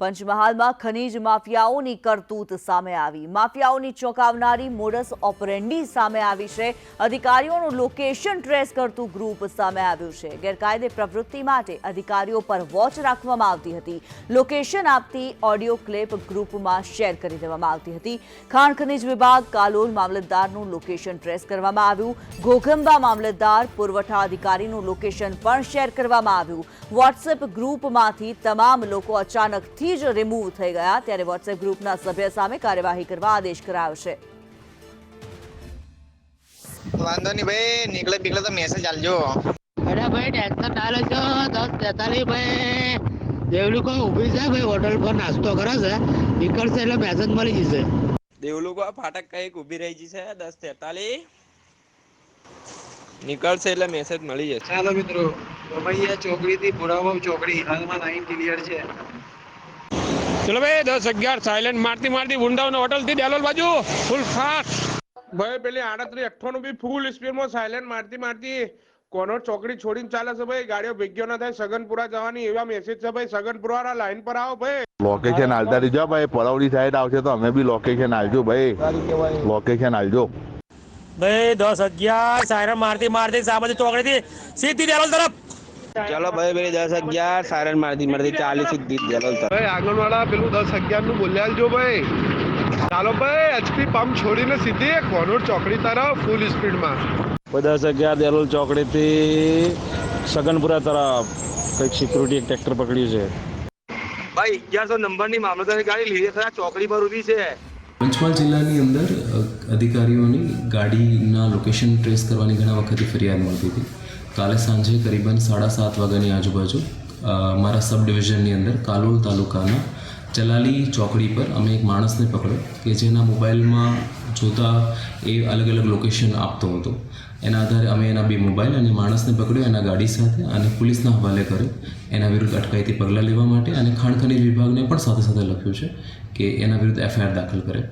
પંચમહાલમાં ખનીજ માફિયાઓની કરતૂત સામે આવી. માફિયાઓની ચોંકાવનારી મોડસ ઓપરેન્ડી સામે આવી છે. અધિકારીઓનું લોકેશન ટ્રેસ કરતું ગ્રુપ સામે આવ્યું છે. ગેરકાયદે પ્રવૃત્તિ માટે અધિકારીઓ પર વોચ રાખવામાં આવતી હતી. લોકેશન આપતી ઓડિયો ક્લિપ ગ્રુપમાં શેર કરી દેવામાં આવતી હતી. ખાણ ખનીજ વિભાગ કાલોલ મામલતદારનું લોકેશન ટ્રેસ કરવામાં આવ્યું. ઘોઘંબા મામલતદાર પુરવઠા અધિકારીનું લોકેશન પણ શેર કરવામાં આવ્યું. વોટ્સએપ ગ્રુપમાંથી તમામ લોકો અચાનકથી જ રિમૂવ થઈ ગયા ત્યારે વોટ્સએપ ગ્રુપના સભ્ય સામે કાર્યવાહી કરવા આદેશ કરાયો છે વાંધો નહીં ભાઈ નીકળે બીકળે તો મેસેજ આલજો. અરે ભાઈ ટેન્શન ના લેજો. દસ તેતાલીસ ભાઈ. દેવલું કોઈ ઊભી છે ભાઈ? હોટલ પર નાસ્તો કરે છે? નીકળશે એટલે મેસેજ મળી જશે. દેવલુકો ફાટક કંઈક ઊભી રહી છે? દસ તેતાલીસ. નીકળશે એટલે મેસેજ મળી જશે. ચાલો મિત્રો રમૈયા ચોકડી થી ભુરાભાવ ચોકડી હાલમાં લાઈન ક્લિયર છે. ચલો ભાઈ દસ અગિયાર સાયલેન્ટ મારતી મારતી વૃંદાવન હોટલથી ડેલોલ બાજુ ફૂલ ફાસ્ટ ભાઈ પેલી આડત્રીસ અઠ્ઠાણું બી ફૂલ સ્પીડમાં સાયલેન્ટ મારતી મારતી. કોનો ચોકડી છોડીને ચાલે છે ભાઈ? ગાડીઓ ભેગ્યો ના થાય સગનપુરા જવાની એવા મેસેજ છે ભાઈ. સગનપુરા વાળા લાઈન પર આવો ભાઈ. લોકેશન હાલતા રહીજો ભાઈ પરાવડી સાઈડ આવશે તો અમે બી લોકેશન હાલજો ભાઈ. લોકેશન હાલજો. ભાઈ દસ અગિયાર સાયરન મારતી મારતી સામાજિક ચોકડીથી સીધી ડેલોલ તરફ. ચલો ભાઈ ભાઈ દસ અગિયાર સારણ મારતી મારતી ચાલીસ સીધી જલોલ તરફ ભાઈ આગળવાળા પેલું દસ અગિયારનું બોલ્યા જો ભાઈ. ચાલો ભાઈ એચપી પંપ છોડીને સીધી કોનોર ચોકડી તરફ ફૂલ સ્પીડમાં દસ અગિયાર ડેલોલ ચોકડીથી સગનપુરા તરફ. કંઈક સિક્યુરિટી એક ટ્રેક્ટર પકડ્યું છે. ભાઈ અગિયારસો નંબરની મામલતદારની ગાડી લીધી છે ચોકડી પર ઊભી છે. પંચમહાલ જિલ્લાની અંદર અધિકારીઓની ગાડીના લોકેશન ટ્રેસ કરવાની ઘણા વખતથી ફરિયાદ મળતી હતી. કાલે સાંજે કરીબન સાડા સાત વાગ્યાની આજુબાજુ મારા સબ ડિવિઝનની અંદર કાલોલ તાલુકાના ચલાલી ચોકડી પર અમે એક માણસને પકડ્યો કે જેના મોબાઈલમાં જોતા એ અલગ અલગ લોકેશન આપતો હતો. એના આધારે અમે એના બે મોબાઈલ અને માણસને પકડ્યો, એના ગાડી સાથે અને પોલીસના હવાલે કર્યો. એના વિરુદ્ધ અટકાયતી પગલાં લેવા માટે અને ખાણખની વિભાગને પણ સાથે સાથે લખ્યું છે કે એના વિરુદ્ધ એફઆઈઆર દાખલ કરે.